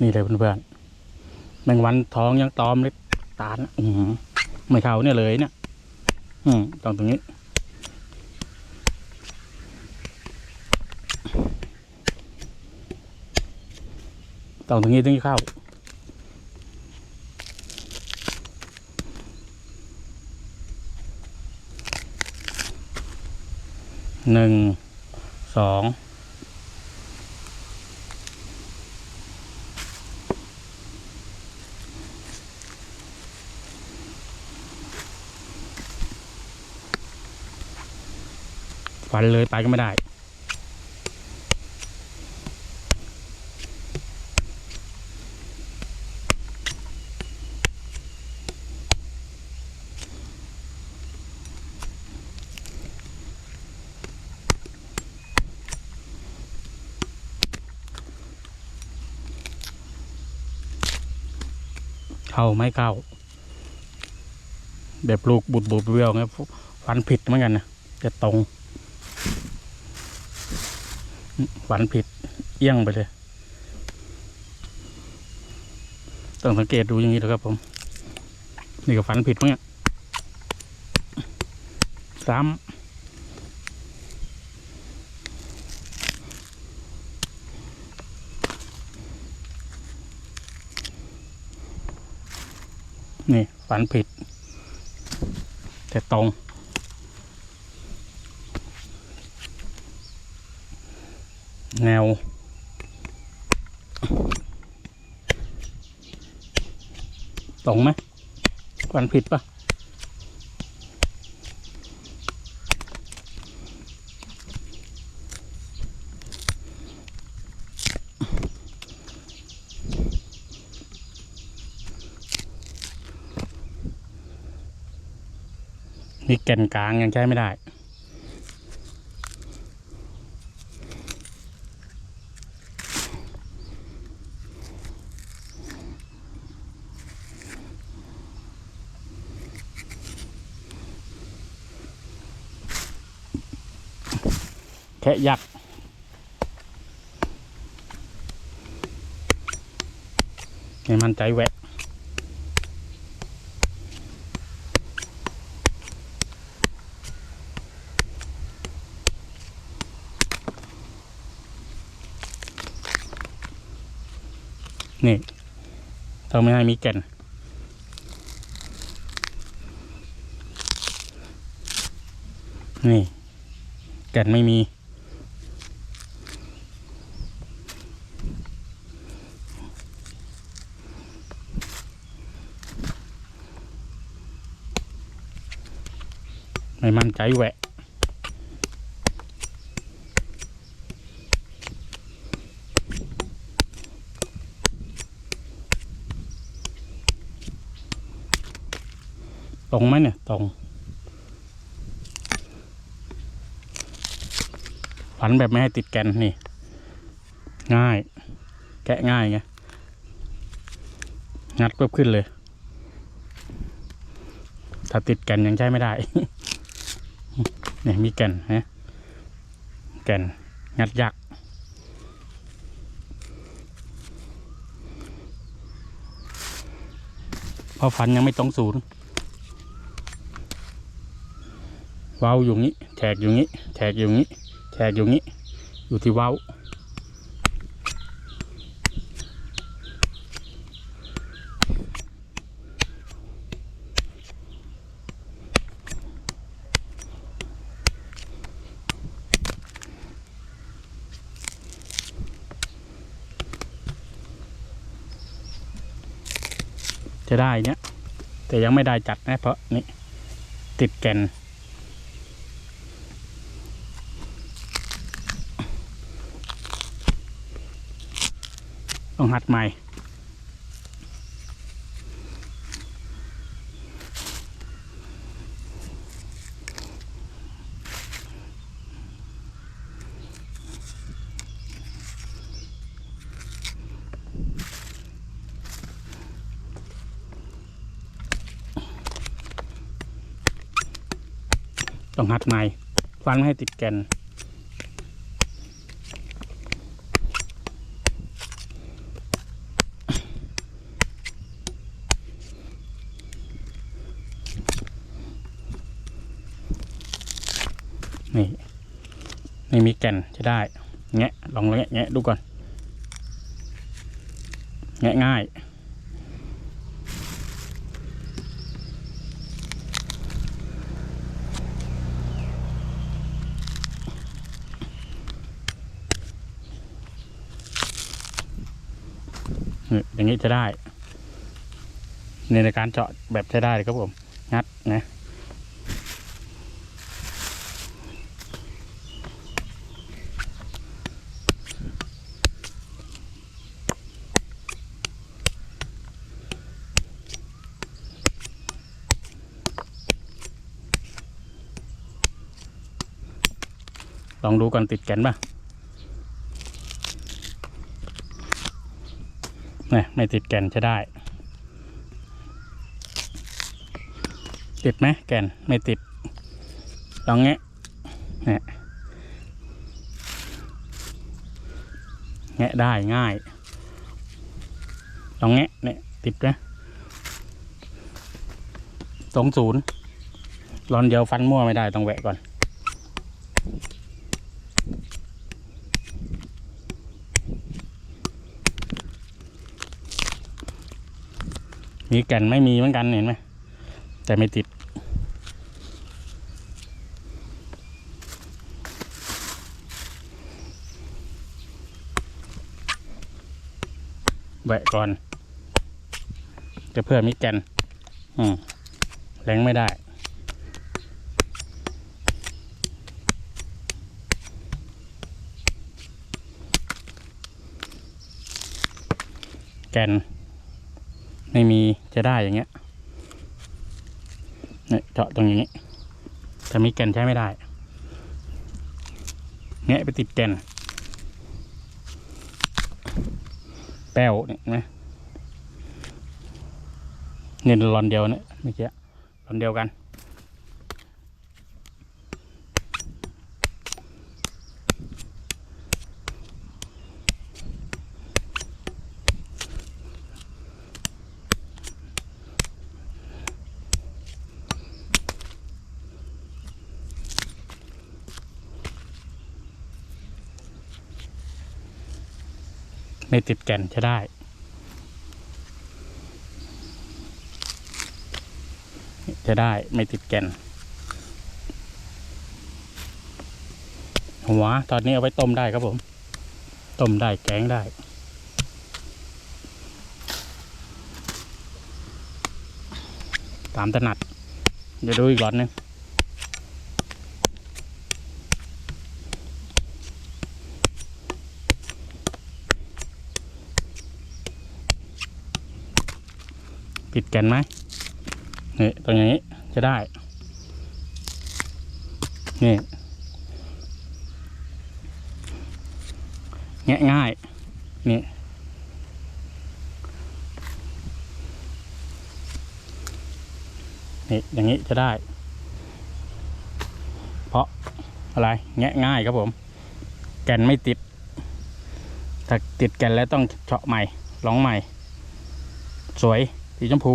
นี่เลยเพื่อนๆแมงวันท้องยังตอมเลยตาลอือไม่เข้าเนี่ยเลยเนี่ย อืมตรงตรงนี้ ตรงตรงนี้ถึงจะเข้าหนึ่งสอง ฟันเลยไปก็ไม่ได้ เข้าไม่เข้าแบบลูกบุดบุดเบี้ยวๆไงฟันผิดเหมือนกันนะจะตรง ฝันผิดเอี้ยงไปเลย ต้องสังเกตดูอย่างนี้นะครับผม นี่ก็ฝันผิดมั้งเนี่ยซ้ำนี่ฝันผิด แต่ตรง แนวตรงไหมฟันผิดปะนี่แก่นกลางยังใช้ไม่ได้ แค่ยักษ์ให้มันใจแหวะนี่ต้องไม่ให้มีแก่น นี่ แก่นไม่มี ไม่มั่นใจแหวะตรงไหมเนี่ยตรงฝันแบบไม่ให้ติดแกนนี่ ง่าย แกะง่ายไงงัดปุ๊บขึ้นเลย ถ้าติดแกนยังใช้ไม่ได้ เนี่ยมีแก่นฮะแก่นงัดยักษ์เพราะฟันยังไม่ตรงศูนย์เว้าอยู่งี้แทกอยู่งี้แทกอยู่งี้แทกอยู่งี้อยู่ที่เว้า จะได้เนี้ยแต่ยังไม่ได้จัดนะเพราะนี่ติดแก่น ต้องหัดใหม่ องหัดใหม่ฟันไม่ให้ติดแกนนี่นี่มีแกนจะได้ แงะ ลองแงะแงะดูก่อน แงะง่าย อย่างนี้จะได้ในการเจาะแบบใช้ได้เลยครับผม งัดนะลองดูก่อนติดแกนป่ะ นี่ยไม่ติดแกนจะได้ ติดไหมแกนไม่ติด ลองแงะเนี่ยแงะได้ง่าย ลองแงะเนี่ยติดนะสองศูนย์รอนเดียวฟันมั่วไม่ได้ต้องแหวะก่อน มีแก่นไม่มีเหมือนกันเห็นไหมแต่ไม่ติดแหวะก่อน จะเพื่อมีแก่น อืมแรงไม่ได้แก่น ไม่มีจะได้อย่างเงี้ยเนี่ยเจาะตรงนี้แต่มีแก่นใช้ไม่ได้แงะไปติดแก่น แป้วเนี่ยนไหมเนี่ยรอนเดียวเนี่ยเมื่อกี้รอนเดียวกัน ไม่ติดแก่นจะได้ จะได้ไม่ติดแก่น หัวตอนนี้เอาไว้ต้มได้ครับผม ต้มได้แกงได้ตามถนัด เดี๋ยวดูอีกรอนหนึง ปิดแกนไหมนี่ตรงนี้จะได้ นี่แงะง่าย นี่ นี่ อย่างนี้จะได้ เพราะอะไร แงะง่ายครับผม แกนไม่ติด ถ้าติดแกนแล้วต้องเจาะใหม่ ลองใหม่ สวย สีชมพู